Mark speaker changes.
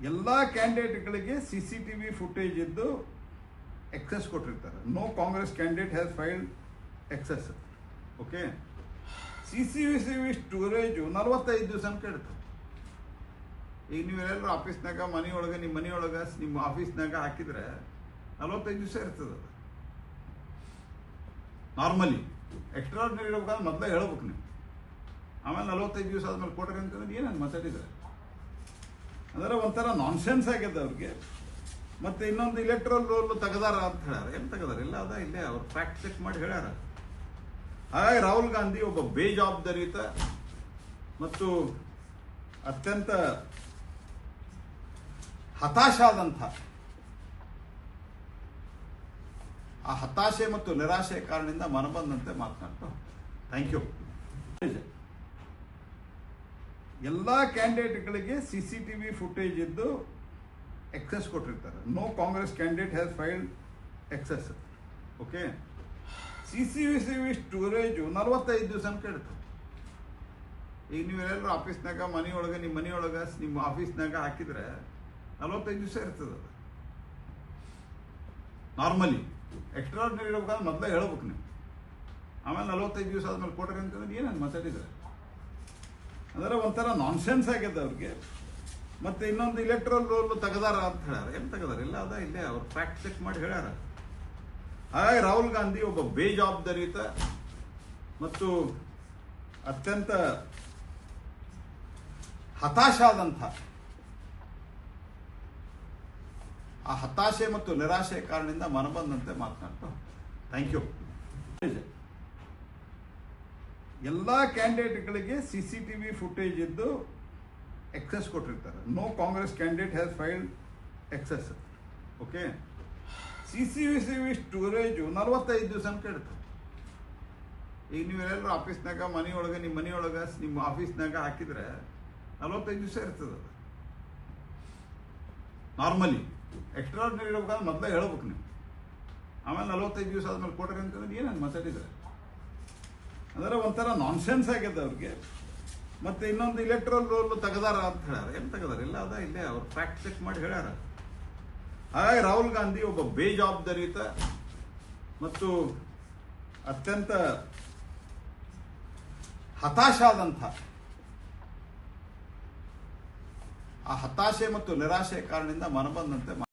Speaker 1: ಎಲ್ಲ ಕ್ಯಾಂಡಿಡೇಟ್ಗಳಿಗೆ C C T V footage ಇದ್ದು access ಕೊಟ್ಟಿರ್ತಾರೆ. No Congress candidate has failed access okay C C V C V storage ನಲವತ್ತೈದು ದಿವಸ ಕೇಳ್ತಾರೆ ಈಗ ನೀವೆಲ್ಲರೂ ಆಫೀಸ್ನಾಗ ಮನೆಯೊಳಗೆ ನಿಮ್ಮ ಮನೆಯೊಳಗೆ ನಿಮ್ಮ ಆಫೀಸ್ನಾಗ ಹಾಕಿದ್ರೆ ನಲವತ್ತೈದು ದಿವಸ ಇರ್ತದೆ ನಾರ್ಮಲಿ ಎಕ್ಸ್ಟ್ರಾರ್ಡಿನರಿ ಇರ್ಬೇಕಾದ್ರೆ ಮೊದಲೇ ಹೇಳ್ಬೇಕು ನೀವು. ಆಮೇಲೆ ನಲವತ್ತೈದು ದಿವಸ ಆದ್ಮೇಲೆ ಕೊಟ್ರಿ ಅಂತಂದ್ರೆ ಏನೇನು ಮಾತಾಡಿದ್ದಾರೆ ಅಂದ್ರೆ ಒಂಥರ ನಾನ್ಸೆನ್ಸ್ ಆಗಿದೆ ಅವ್ರಿಗೆ. ಮತ್ತೆ ಇನ್ನೊಂದು ಇಲೆಕ್ಟ್ರಲ್ ರೋಲ್ ತೆಗೆದಾರ ಅಂತ ಹೇಳ್ಯಾರ. ಏನು ತೆಗದಾರ? ಇಲ್ಲ, ಅದ ಇಲ್ಲೇ ಅವ್ರು ಫ್ಯಾಕ್ಟ್ ಚೆಕ್ ಮಾಡಿ ಹೇಳ್ಯಾರ. ಹಾಗಾಗಿ ರಾಹುಲ್ ಗಾಂಧಿ ಒಬ್ಬ ಬೇಜವಾಬ್ದಾರಿಯುತ ಮತ್ತು ಅತ್ಯಂತ ಹತಾಶ ಆದಂಥ ಆ ಹತಾಶೆ ಮತ್ತು ನಿರಾಶೆ ಕಾರಣದಿಂದ ಮನಬಂದಂತೆ ಮಾತನಾಡ್ತಾ ಥ್ಯಾಂಕ್ ಯು ಎಲ್ಲ ಕ್ಯಾಂಡಿಡೇಟ್ಗಳಿಗೆ C C T V footage ಇದ್ದು ಎಕ್ಸೆಸ್ ಕೊಟ್ಟಿರ್ತಾರೆ. No Congress candidate has failed access okay C C V C V storage ನಲವತ್ತೈದು ದಿವಸ ಅಂತ ಕೇಳ್ತಾರೆ ಈಗ ನೀವೆಲ್ಲರೂ ಆಫೀಸ್ನಾಗ ಮನೆಯೊಳಗೆ ನಿಮ್ಮ ಮನೆಯೊಳಗೆ ನಿಮ್ಮ ಆಫೀಸ್ನಾಗ ಹಾಕಿದ್ರೆ ನಲವತ್ತೈದು ದಿವಸ ಇರ್ತದೆ ಅದು. ನಾರ್ಮಲಿ ಎಕ್ಸ್ಟ್ರಾರ್ಡಿನರಿ ಇರ್ಬೇಕಾದ್ರೆ ಮೊದಲೇ ಹೇಳ್ಬೇಕು ನೀವು. ಆಮೇಲೆ ನಲವತ್ತೈದು ದಿವಸ ಆದಮೇಲೆ ಕೊಟ್ಟರೆ ಅಂತಂದ್ರೆ ಏನೇನು ಮಾತಾಡಿದ್ದಾರೆ? ಅಂದ್ರೆ ಒಂಥರ ನಾನ್ಸೆನ್ಸ್ ಆಗಿದೆ ಅವ್ರಿಗೆ. ಮತ್ತೆ ಇನ್ನೊಂದು ಇಲೆಕ್ಟ್ರಲ್ ರೋಲ್ ತೆಗೆದಾರ ಅಂತ ಹೇಳ್ಯಾರ. ಏನು ತೆಗೆದಾರ? ಇಲ್ಲ, ಅದ ಇಲ್ಲೇ ಅವ್ರು ಫ್ಯಾಕ್ಟ್ ಚೆಕ್ ಮಾಡಿ ಹೇಳ್ಯಾರ. ಹಾಗಾಗಿ ರಾಹುಲ್ ಗಾಂಧಿ ಒಬ್ಬ ಬೇಜವಾಬ್ದಾರಿಯುತ ಮತ್ತು ಅತ್ಯಂತ ಹತಾಶ ಆದಂಥ ಆ ಹತಾಶೆ ಮತ್ತು ನಿರಾಶೆ ಕಾರಣದಿಂದ ಮನಬಂದಂತೆ ಮಾತನಾಡ್ತಾ ಥ್ಯಾಂಕ್ ಯು ಎಲ್ಲ ಕ್ಯಾಂಡಿಡೇಟ್ಗಳಿಗೆ C C T V footage ಇದ್ದು ಎಕ್ಸೆಸ್ ಕೊಟ್ಟಿರ್ತಾರೆ. No Congress candidate has failed access okay C C V C V storage ನಲವತ್ತೈದು ದಿವಸ ಕೇಳ್ತಾರೆ ಈಗ ನೀವೆಲ್ಲರೂ ಆಫೀಸ್ನಾಗ ಮನೆಯೊಳಗೆ ನಿಮ್ಮ ಮನೆಯೊಳಗೆ ನಿಮ್ಮ ಆಫೀಸ್ನಾಗ ಹಾಕಿದ್ರೆ ನಲವತ್ತೈದು ದಿವಸ ಇರ್ತದೆ ನಾರ್ಮಲಿ ಎಕ್ಸ್ಟ್ರಾರ್ಡಿನರಿ ಇರ್ಬೇಕಾದ್ರೆ ಮೊದಲೇ ಹೇಳ್ಬೇಕು ನೀವು. ಆಮೇಲೆ ನಲವತ್ತೈದು ದಿವಸ ಆದ್ಮೇಲೆ ಕೊಟ್ರಿ ಅಂತಂದ್ರೆ ಏನೇನು ಮಾತಾಡಿದ್ದಾರೆ ಅಂದ್ರೆ ಒಂಥರ ನಾನ್ಸೆನ್ಸ್ ಆಗಿದೆ ಅವ್ರಿಗೆ. ಮತ್ತೆ ಇನ್ನೊಂದು ಇಲೆಕ್ಟ್ರಲ್ ರೋಲ್ ತೆಗೆದಾರ ಅಂತ ಹೇಳ್ಯಾರ. ಏನು ತೆಗದಾರ? ಇಲ್ಲ, ಅದ ಇಲ್ಲೇ ಅವ್ರು ಫ್ಯಾಕ್ಟ್ ಚೆಕ್ ಮಾಡಿ ಹೇಳ್ಯಾರ. ಹಾಗಾಗಿ ರಾಹುಲ್ ಗಾಂಧಿ ಒಬ್ಬ ಬೇಜವಾಬ್ದಾರಿಯುತ ಮತ್ತು ಅತ್ಯಂತ ಹತಾಶ ಆದಂಥ ಆ ಹತಾಶೆ ಮತ್ತು ನಿರಾಶೆ ಕಾರಣದಿಂದ ಮನಬಂದಂತೆ